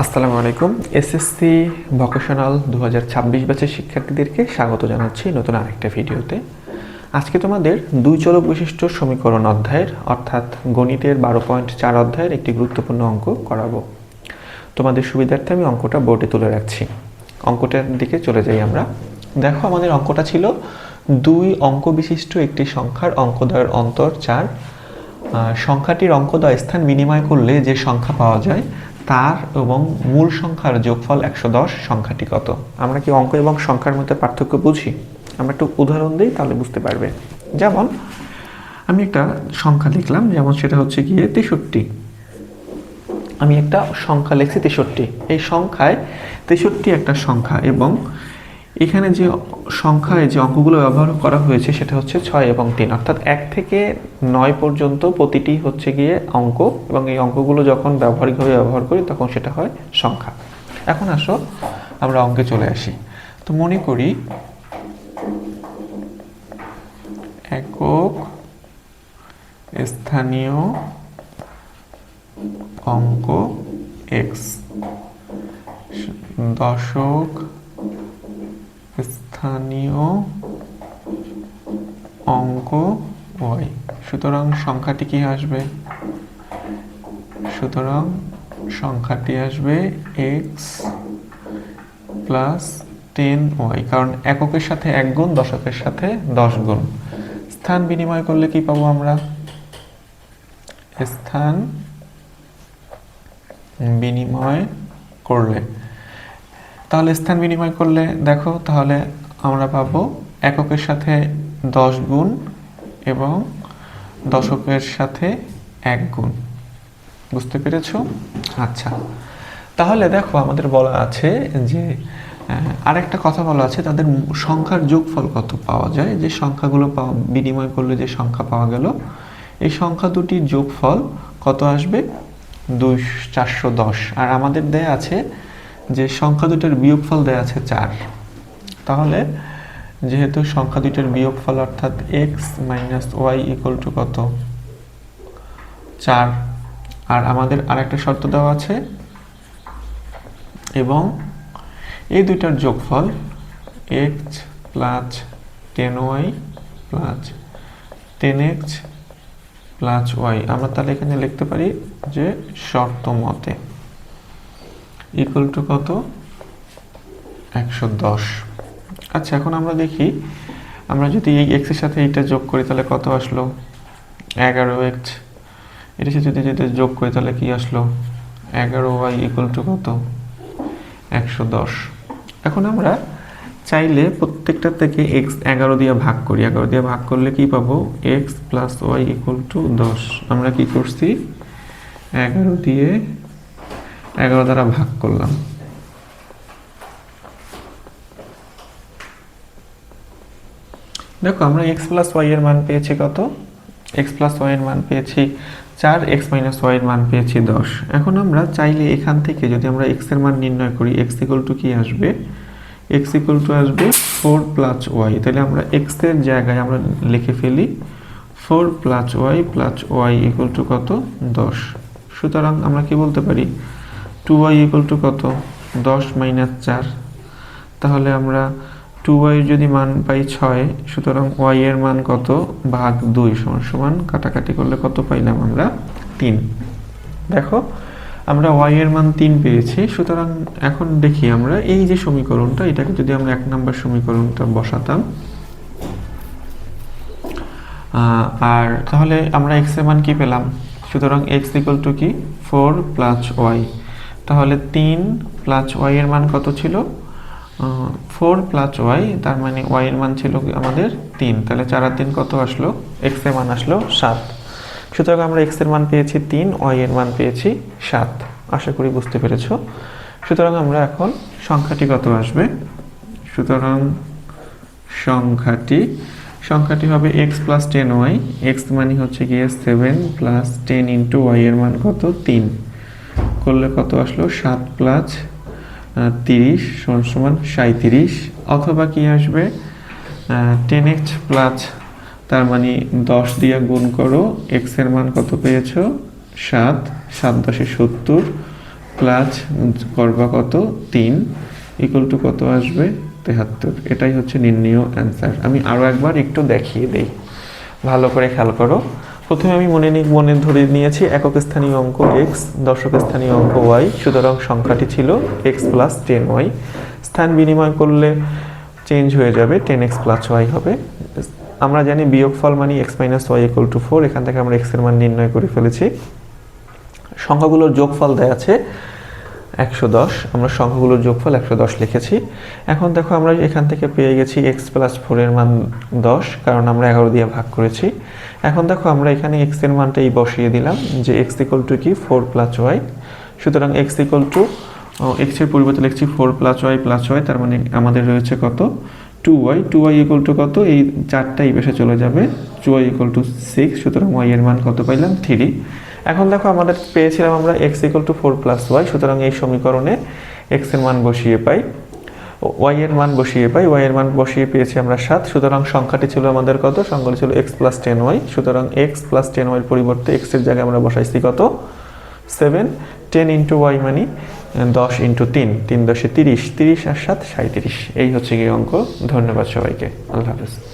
আসসালামু আলাইকুম। SSC vocational দু হাজার ছাব্বিশ ব্যাচের শিক্ষার্থীদেরকে স্বাগত জানাচ্ছি নতুন আরেকটা ভিডিওতে। আজকে তোমাদের দুই চলক বিশিষ্ট সমীকরণ অধ্যায়ের, অর্থাৎ গণিতের বারো পয়েন্ট চার অধ্যায়ের একটি গুরুত্বপূর্ণ অঙ্ক করাবো। তোমাদের সুবিধার্থে আমি অঙ্কটা বোর্ডে তুলে রাখছি। অঙ্কটার দিকে চলে যাই আমরা। দেখো, আমাদের অঙ্কটা ছিল দুই অঙ্ক বিশিষ্ট একটি সংখ্যার অঙ্কদ্বয়ের অন্তর চার। সংখ্যাটির অঙ্কদ্বয় স্থান বিনিময় করলে যে সংখ্যা পাওয়া যায় তার এবং মূল সংখ্যার যোগফল একশো দশ সংখ্যাটি কত আমরা কি অঙ্ক এবং সংখ্যার মধ্যে পার্থক্য বুঝি? আমরা একটু উদাহরণ দিই, তাহলে বুঝতে পারবে। যেমন, আমি একটা সংখ্যা লিখলাম, যেমন সেটা হচ্ছে গিয়ে তেষট্টি। আমি একটা সংখ্যা লিখছি তেষট্টি। এই সংখ্যায় তেষট্টি একটা সংখ্যা এবং এখানে যে সংখ্যায় যে অঙ্কগুলো ব্যবহার করা হয়েছে সেটা হচ্ছে ছয় এবং তিন। অর্থাৎ এক থেকে নয় পর্যন্ত প্রতিটি হচ্ছে গিয়ে অঙ্ক এবং এই অঙ্কগুলো যখন ব্যবহারিকভাবে ব্যবহার করি তখন সেটা হয় সংখ্যা। এখন আসো, আমরা অঙ্কে চলে আসি। তো মনে করি একক স্থানীয় অঙ্ক এক্স দশক স্থানীয় অঙ্ক ওয়াই। সুতরাং সংখ্যাটি কি আসবে? সুতরাং সংখ্যাটি আসবে এক্স প্লাস টেন ওয়াই, কারণ এককের সাথে এক গুণ, দশকের সাথে দশ গুণ। স্থান বিনিময় করলে কি পাবো আমরা? স্থান বিনিময় করলে। তাহলে স্থান বিনিময় করলে দেখো, তাহলে আমরা পাবো এককের সাথে দশ গুণ এবং দশকের সাথে এক গুণ। বুঝতে পেরেছ? আচ্ছা। তাহলে দেখো, আমাদের বলা আছে যে আরেকটা কথা বলা আছে, তাদের সংখ্যার যোগফল কত পাওয়া যায়? যে সংখ্যাগুলো বিনিময় করলে যে সংখ্যা পাওয়া গেল, এই সংখ্যা দুটির যোগফল কত আসবে? দুই, চারশো দশ। আর আমাদের দেয়া আছে যে সংখ্যা দুটোর বিয়োগফল দেয়া আছে চার। তাহলে যেহেতু সংখ্যা দুইটার বিয়োগফল অর্থাৎ x minus y equal to কত? চার। আর আমাদের আরেকটা শর্ত দেওয়া আছে। এবং এই দুইটার যোগফল x plus ten y plus ten x plus y আমরা তাহলে এখানে লিখতে পারি যে শর্ত মতে। ইকুয়াল টু কত? একশো দশ। আচ্ছা এখন আমরা দেখি, আমরা যদি এই এক্সের সাথে এইটা যোগ করি, তাহলে কত আসলো? এগারো এক্স। এটার সাথে যদি যেটা যোগ করি, তাহলে কি আসলো? এগারো ওয়াই ইকুয়াল টু কত? একশো দশ। এখন আমরা চাইলে প্রত্যেকটা থেকে এক্স এগারো দিয়ে ভাগ করি। এগারো দিয়ে ভাগ করলে কি পাবো? X plus y equal to দশ। আমরা কি করছি? এগারো দিয়ে এগারো দ্বারা ভাগ করলাম। দেখো, আমরা এক্স প্লাস ওয়াই এর মান পেয়েছি কত? এক্স প্লাস ওয়াই এর মান পেয়েছি চার এক্স মাইনাস ওয়াই এর মান পেয়েছি দশ। এখন আমরা চাইলে এখান থেকে যদি আমরা এক্সের মান নির্ণয় করি এক্স ইকুয়াল টু কি আসবে? এক্স ইকুয়াল টু আসবে ফোর প্লাস ওয়াই তাহলে আমরা এক্সের জায়গায় আমরা লিখে ফেলি four plus y plus y equal to কত? দশ। সুতরাং আমরা কি বলতে পারি? টু ওয়াই ইকুয়াল টু কত? দশ মাইনাস চার। তাহলে আমরা টু ওয়াই যদি মান পাই ছয়, সুতরাং ওয়াই এর মান কত? ভাগ দুই সমান সমান, কাটাকাটি করলে কত পাইলাম আমরা? তিন। দেখো, আমরা ওয়াই এর মান তিন পেয়েছি, সুতরাং এখন দেখি আমরা এই যে সমীকরণটা, এটাকে যদি আমরা এক নম্বর সমীকরণটা বসাতাম। আর তাহলে আমরা এক্সের মান কি পেলাম? সুতরাং এক্স ইকুয়াল টু কি? ফোর প্লাস ওয়াই তাহলে তিন প্লাস ওয়াই এর মান কত ছিল? ফোর প্লাস ওয়াই তার মানে ওয়াই এর মান ছিল আমাদের তিন। তাহলে চার আর তিন কত আসলো? এক্সের মান আসলো সাত। সুতরাং আমরা এক্সের মান পেয়েছি তিন ওয়াই এর মান পেয়েছি সাত। আশা করি বুঝতে পেরেছ। সুতরাং আমরা এখন সংখ্যাটি কত আসবে? সুতরাং সংখ্যাটি সংখ্যাটি হবে x plus ten y x মানে হচ্ছে গিয়ে seven plus ten into y এর মান কত? তিন। করলে কত আসলো? সাত প্লাস তিরিশ সমান সমান সাঁত্রিশ অথবা কি আসবে? টেন এক্স প্লাস তার মানে দশ দিয়ে গুণ করো এক্সের মান কত পেয়েছ? সাত সাত দশে সত্তর প্লাস করবা কত? তিন ইকুয়াল টু কত আসবে? তেহাত্তর। এটাই হচ্ছে নির্ণয় অ্যান্সার আমি আরও একবার একটু দেখিয়ে দেই। ভালো করে খেয়াল করো। প্রথমে আমি মনে নি, মনে ধরে নিয়েছি একক স্থানীয় অঙ্ক এক্স দর্শক স্থানীয় অঙ্ক ওয়াই সুতরাং সংখ্যাটি ছিল এক্স প্লাস টেন ওয়াই স্থান বিনিময় করলে চেঞ্জ হয়ে যাবে টেন এক্স প্লাস ওয়াই হবে। আমরা জানি বিয়োগফল মানি x minus y equal to four এখান থেকে আমরা এক্সের মান নির্ণয় করে ফেলেছি। সংখ্যাগুলোর যোগফল দেয়া আছে একশো দশ, আমরা সংখ্যাগুলোর যোগফল একশো দশ লিখেছি। এখন দেখো আমরা এখান থেকে পেয়ে গেছি এক্স প্লাস ফোরের মান দশ, কারণ আমরা এগারো দিয়ে ভাগ করেছি। এখন দেখো আমরা এখানে এক্সের মানটাই বসিয়ে দিলাম যে এক্স ইকুয়াল টু কি? ফোর প্লাস ওয়াই সুতরাং এক্স ইকুয়াল টু এক্সের পরিবর্তে লিখছি four plus y plus y তার মানে আমাদের রয়েছে কত? Two y two y equal to কত? এই চারটা এই পাশে চলে যাবে। Two y equal to six সুতরাং ওয়াই এর মান কত পাইলাম? থ্রি এখন দেখো আমাদের পেয়েছিলাম আমরা x equal to four plus y সুতরাং এই সমীকরণে এক্সের মান বসিয়ে পাই ওয়াই এর মান বসিয়ে পাই ওয়াই এর মান বসিয়ে পেয়েছি আমরা সাত, সুতরাং সংখ্যাটি ছিল আমাদের কত? সংখ্যাটি ছিল এক্স প্লাস টেন ওয়াই সুতরাং এক্স প্লাস টেন ওয়াইয়ের পরিবর্তে এক্সের জায়গায় আমরা বসাইছি কত? সেভেন টেন ইন্টু ওয়াই মানে দশ ইন্টু তিন তিন দশে তিরিশ তিরিশ আর সাত সাঁত্রিশ এই হচ্ছে গিয়ে অঙ্ক। ধন্যবাদ সবাইকে। আল্লাহ হাফেজ।